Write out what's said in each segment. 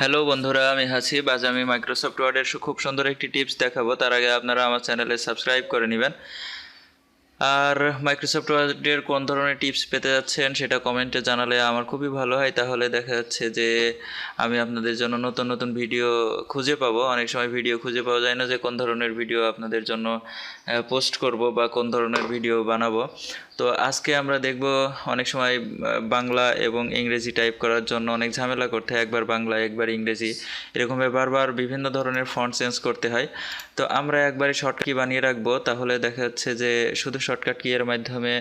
Hello বন্ধুরা, আমি হাসিব। আজ আমি মাইক্রোসফট ওয়ার্ডের খুব সুন্দর একটি টিপস দেখাবো। তার আগে আপনারা আমার চ্যানেলে সাবস্ক্রাইব করে নেবেন। আর মাইক্রোসফট ওয়ার্ডের কোন ধরনের টিপস পেতে যাচ্ছেন সেটা কমেন্টে জানালে আমার খুবই ভালো হয়। তাহলে দেখা যাচ্ছে যে আমি আপনাদের জন্য নতুন নতুন ভিডিও খুঁজে পাবো। অনেক সময় ভিডিও খুঁজে পাওয়া যায় না যে কোন ধরনের ভিডিও আপনাদের জন্য পোস্ট করব বা কোন ধরনের ভিডিও বানাবো। তো আজকে আমরা দেখব অনেক সময় বাংলা এবং ইংরেজি টাইপ করার জন্য অনেক ঝামেলা করতে হয়। একবার বাংলা, একবার ইংরেজি। এরকমভাবে বারবার বিভিন্ন ধরনের ফন্ট চেঞ্জ করতে হয়। তো আমরা একবারে শর্টকি বানিয়ে রাখব। তাহলে দেখা যাচ্ছে যে শুধু শর্টকাট কি এর মাধ্যমে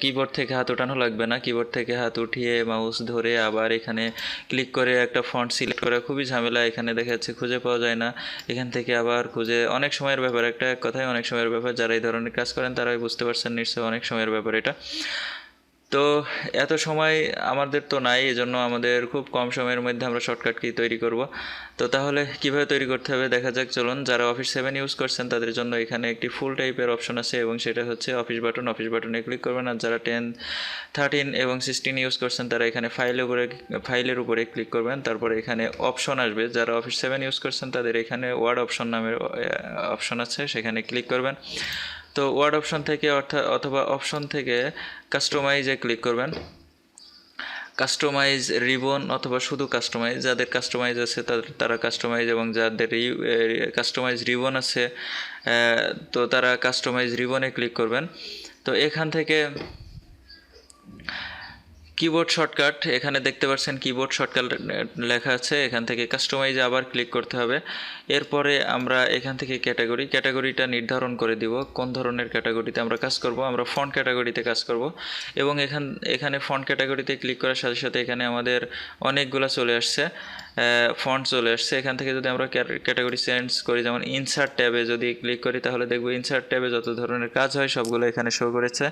কিবোর্ড থেকে হাত ওঠানো লাগবে না। কিবোর্ড থেকে হাত উঠিয়ে মাউস ধরে আবার এখানে ক্লিক করে একটা ফন্ট সিলেক্ট করা। খুবই ঝামেলা, এখানে দেখা যাচ্ছে খুঁজে পাওয়া যায় না। এখান থেকে আবার খুঁজে, অনেক সময়ের ব্যাপার, একটা কথাই অনেক সময়ের ব্যাপার। যারা এই ধরনের কাজ করেন, তারাই বুঝতে পারছেন নিশ্চয়ই অনেক সময়ের ব্যাপার এটা। তো এত সময় আমাদের তো নাই, এজন্য আমাদের খুব কম সময়ের মধ্যে আমরা শর্টকাট কি তৈরি করব। তো তাহলে কীভাবে তৈরি করতে হবে? দেখা যাক, চলুন। যারা অফিস সেভেন ইউজ করছেন, তাদের জন্য এখানে একটি ফুল টাইপের অপশন আছে এবং সেটা হচ্ছে অফিস বাটন অফিস বাটনে ক্লিক করবেন আর যারা টেন থার্টিন এবং সিক্সটিন ইউজ করছেন, তারা এখানে ফাইলের উপরে ফাইলের উপরে ক্লিক করবেন। তারপরে এখানে অপশন আসবে। যারা অফিস সেভেন ইউজ করছেন, তাদের এখানে ওয়ার্ড অপশন নামের অপশন আছে। সেখানে ক্লিক করবেন। তো ওয়ার্ড অপশন থেকে অর্থাৎ অথবা অপশন থেকে কাস্টমাইজে ক্লিক করবেন। কাস্টমাইজ রিবন অথবা শুধু কাস্টমাইজ যাদের কাস্টমাইজ আছে তাদের, তারা কাস্টমাইজ এবং যাদের কাস্টমাইজ রিবন আছে তো তারা কাস্টমাইজ রিবনে ক্লিক করবেন। তো এখান থেকে কিবোর্ড শর্টকাট এখানে দেখতে পাচ্ছেন কিবোর্ড শর্টকাট লেখা আছে, এখান থেকে কাস্টমাইজ আবার ক্লিক করতে হবে। এরপরে আমরা এখান থেকে ক্যাটাগরি ক্যাটাগরিটা নির্ধারণ করে দিব, কোন ধরনের ক্যাটাগরিতে আমরা কাজ করব, আমরা ফন্ট ক্যাটাগরিতে কাজ করব। এবং এখান, এখানে ফন্ট ক্যাটাগরিতে ক্লিক করার সাথে সাথে এখানে আমাদের অনেকগুলো চলে আসছে। ফন্ট চলে আসছে। এখান থেকে যদি আমরা ক্যাটাগরি চেঞ্জ করি, যেমন ইনসার্ট ট্যাবে যদি ক্লিক করি, তাহলে দেখব ইনসার্ট ট্যাবে যত ধরনের কাজ হয়, সবগুলো এখানে শো করেছে।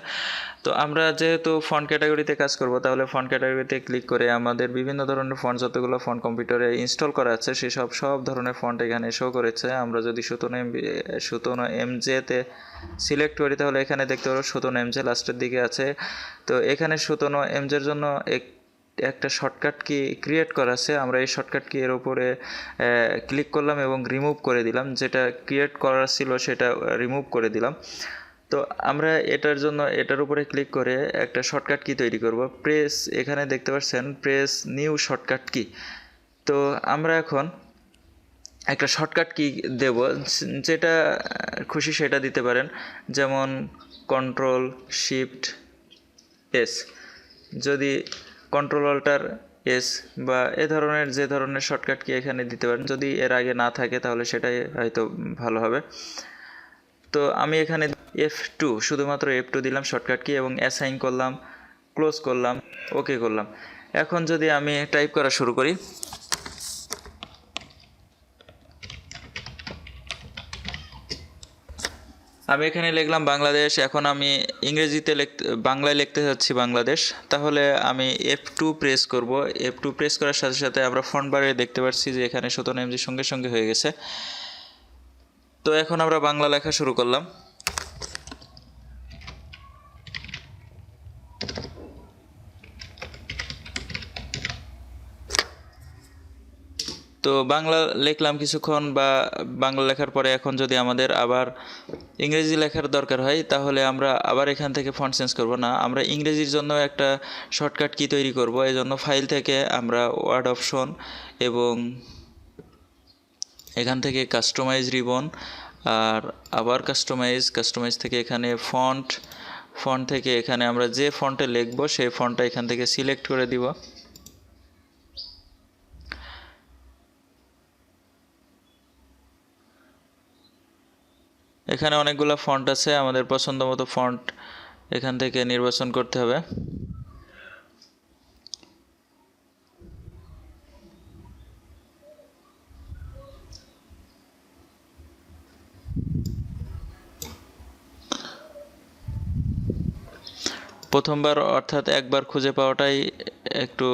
তো আমরা যেহেতু ফন্ট ক্যাটাগরিতে কাজ করব, তাহলে ফন্ট ক্যাটাগরিতে ক্লিক করে আমাদের বিভিন্ন ধরনের ফন্ট যতগুলো ফন্ট কম্পিউটারে ইনস্টল করা আছে সেই সব ধরনের ফন্ট এখানে শো করেছে। আমরা যদি সুতোন এম সুতোন এম জেতে সিলেক্ট করি, তাহলে এখানে দেখতে পারো সুতন এম জে লাস্টের দিকে আছে। তো এখানে সুতোন এম জের জন্য এক একটা শর্টকাট কি ক্রিয়েট করা আছে। আমরা এই শর্টকাট কি এর উপরে ক্লিক করলাম এবং রিমুভ করে দিলাম। যেটা ক্রিয়েট করা ছিল সেটা রিমুভ করে দিলাম। তো আমরা এটার জন্য, এটার উপরে ক্লিক করে একটা শর্টকাট কি তৈরি করব। প্রেস এখানে দেখতে পাচ্ছেন প্রেস নিউ শর্টকাট কি তো আমরা এখন একটা শর্টকাট কি দেব। যেটা, খুশি সেটা দিতে পারেন। যেমন কন্ট্রোল শিফট এস যদি কন্ট্রোল অল্টার এস বা এ ধরনের, যে ধরনের শর্টকাট কি এখানে দিতে পারেন, যদি এর আগে না থাকে, তাহলে সেটাই হয়তো ভালো হবে। তো আমি এখানে এফ টু শুধুমাত্র এফ টু দিলাম শর্টকাট কি, এবং অ্যাসাইন করলাম ক্লোজ করলাম ওকে করলাম। এখন যদি আমি টাইপ করা শুরু করি আমি এখানে লিখলাম বাংলাদেশ, এখন আমি ইংরেজিতে বাংলায় লিখতে যাচ্ছি বাংলাদেশ। তাহলে আমি এফ টু প্রেস করব। এফ টু প্রেস করার সাথে সাথে আমরা ফ্রন্ট বারে দেখতে পাচ্ছি যে এখানে শতন এমজি সঙ্গে সঙ্গে হয়ে গেছে। তো এখন আমরা বাংলা লেখা শুরু করলাম। তো বাংলা লিখলাম কিছুক্ষণ বা বাংলা লেখার পরে এখন যদি আমাদের আবার ইংরেজি লেখার দরকার হয়, তাহলে আমরা আবার এখান থেকে ফন্ট চেঞ্জ করব না। আমরা ইংরেজির জন্য একটা শর্টকাট কি তৈরি করব? এই জন্য ফাইল থেকে আমরা ওয়ার্ড অপশন এবং এখান থেকে কাস্টমাইজ রিবন আর আবার কাস্টমাইজ কাস্টমাইজ থেকে এখানে ফন্ট ফন্ট থেকে এখানে আমরা যে ফন্টে লিখব, সেই ফন্টটা এখান থেকে সিলেক্ট করে দিব। এখানে অনেকগুলো ফন্ট আছে, আমাদের পছন্দ মতো ফন্ট এখান থেকে নির্বাচন করতে হবে। প্রথমবার অর্থাৎ একবার খুঁজে পাওয়াটাই একটু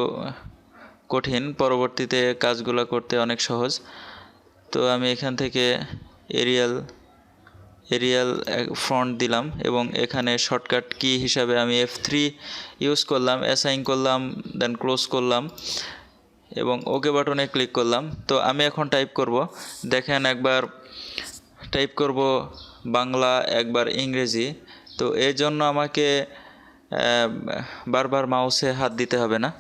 কঠিন, পরবর্তীতে কাজগুলো করতে অনেক সহজ। তো আমি এখান থেকে এরিয়াল এরিয়াল ফ্রন্ট দিলাম এবং এখানে শর্টকাট কি হিসাবে আমি এফ থ্রি ইউজ করলাম অ্যাসাইন করলাম দেন ক্লোজ করলাম এবং ওকে বাটনে ক্লিক করলাম। তো আমি এখন টাইপ করব। দেখেন একবার টাইপ করব বাংলা একবার ইংরেজি। তো এর জন্য আমাকে আহ, বারবার মাউসে হাত দিতে হবে না।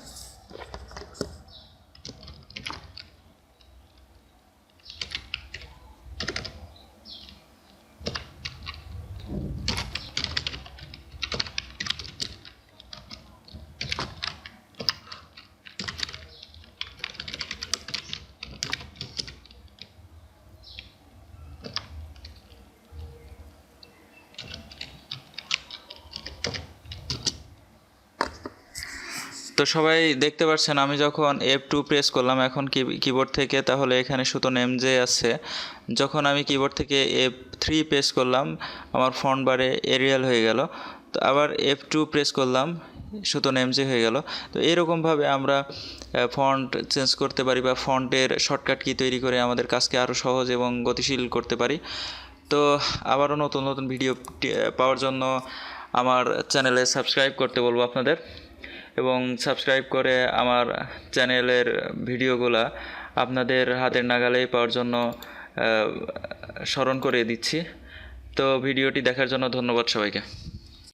তো সবাই দেখতে পাচ্ছেন আমি যখন এফ টু প্রেস করলাম, এখন কিবোর্ড থেকে, তাহলে এখানে সুতো নেম যে আছে, যখন আমি কিবোর্ড থেকে এফ থ্রি প্রেস করলাম, আমার ফন্ট বারে এরিয়াল হয়ে গেল, তো আবার এফ টু প্রেস করলাম সুতো নেম যে হয়ে গেল, তো এরকমভাবে আমরা ফন্ট চেঞ্জ করতে পারি বা ফন্টের শর্টকাট কি তৈরি করে আমাদের কাজকে আরও সহজ এবং গতিশীল করতে পারি। তো আবারও নতুন নতুন ভিডিও পাওয়ার জন্য আমার চ্যানেলে সাবস্ক্রাইব করতে বলব আপনাদের। এবং সাবস্ক্রাইব করে আমার চ্যানেলের ভিডিওগুলা আপনাদের হাতের নাগালেই পাওয়ার জন্য স্মরণ করে দিচ্ছি। তো ভিডিওটি দেখার জন্য ধন্যবাদ সবাইকে।